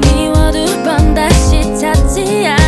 미워도 번 다시 찾지 않